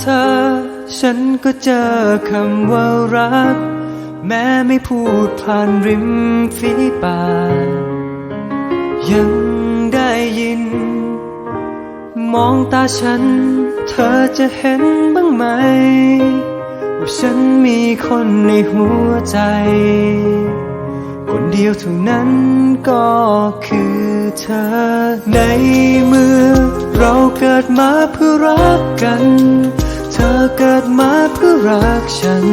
เธอ ฉันก็เจอคำว่ารัก แม้ไม่พูดผ่านริมฝีปากยังได้ยิน มองตาฉัน เธอจะเห็นบ้างไหม ว่าฉันมีคนในหัวใจ คนเดียวเท่านั้นก็คือเธอ ในเมื่อเราเกิดมาเพื่อรักกัน เธอเกิดมาเพื่อรักฉัน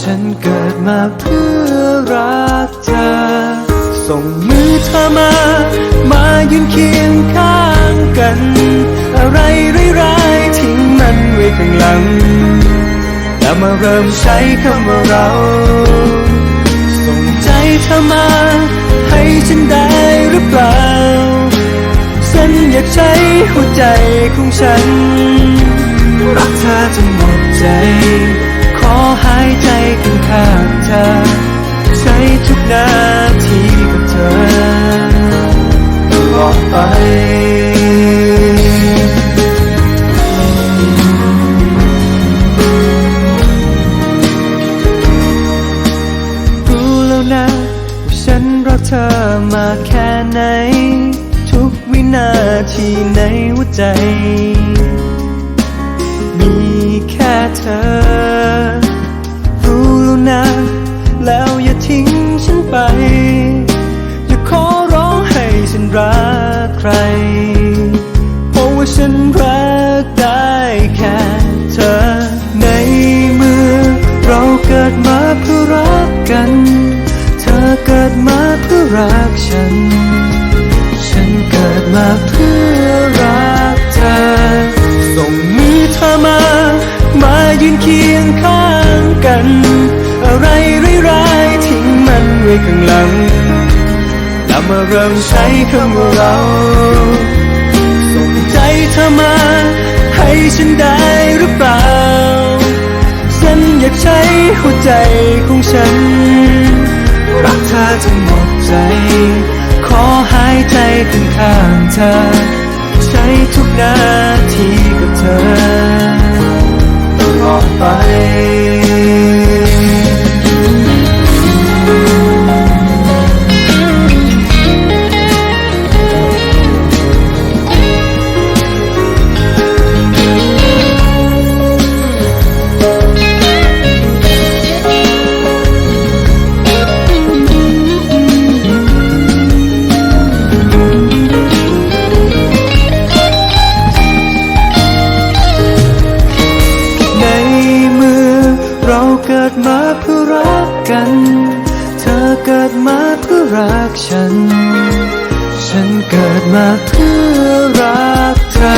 ฉันเกิดมาเพื่อรักเธอ ส่งมือเธอมา มายืนเคียงข้างกัน อะไรร้ายๆทิ้งมันไว้ข้างหลัง แล้วมาเริ่มใช้คำว่าเรา ส่งใจเธอมา ให้ฉันได้หรือเปล่า ฉันอยากใช้หัวใจของฉัน อมาแค่ไหน ทุกวินาทีในหัวใจ มีแค่เธอ รู้แล้วนะ แล้วอย่าทิ้งฉันไป อย่าขอร้องให้ฉันรักใคร เพราะว่าฉันรัก มาเพื่อรักเธอ ส่งมือเธอมา มายืนเคียงข้างกัน อะไรร้ายๆทิ้งมันไว้ข้างหลังแล้วมาเริ่มใช้คำว่าเรา ส่งใจเธอมา ให้ฉันได้หรือเปล่า ฉันอยากใช้หัวใจของฉัน รักเธอจนหมดใจ ใจข้างเธอ ใช้ทุกนาทีกับเธอตลอดไป เกิดมาเพื่อรักกัน เธอเกิดมาเพื่อรักฉัน ฉันเกิดมาเพื่อรักเธอ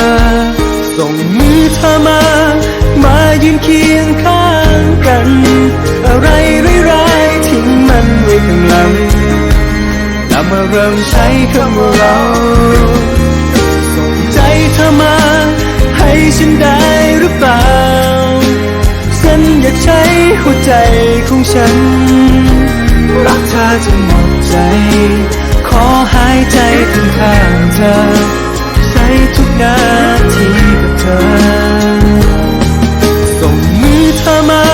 ส่งมือเธอมา มายืนเคียงข้างกัน อะไรร้ายๆทิ้งมันไว้ข้างหลังแล้วมาเริ่มใช้คำว่าเรา ส่งใจเธอมา ให้ฉันได้ หัวใจของฉัน รักเธอจนหมดใจ ขอหายใจข้างเธอ ใช้ทุกนาทีกับเธอ ส่งมือเธอมา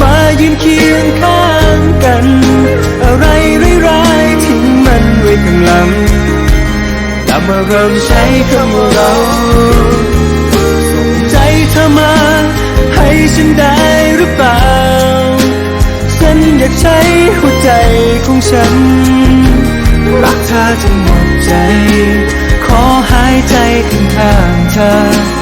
มายืนเคียงข้างกัน อะไรร้ายๆทิ้งมันไว้ข้างหลังแล้วมาเริ่มใช้คำว่าเรา ส่งใจเธอมา ให้ฉันได้หรือเปล่า อยากใช้หัวใจของฉัน รักเธอจนหมดใจ ขอหายใจข้างๆเธอ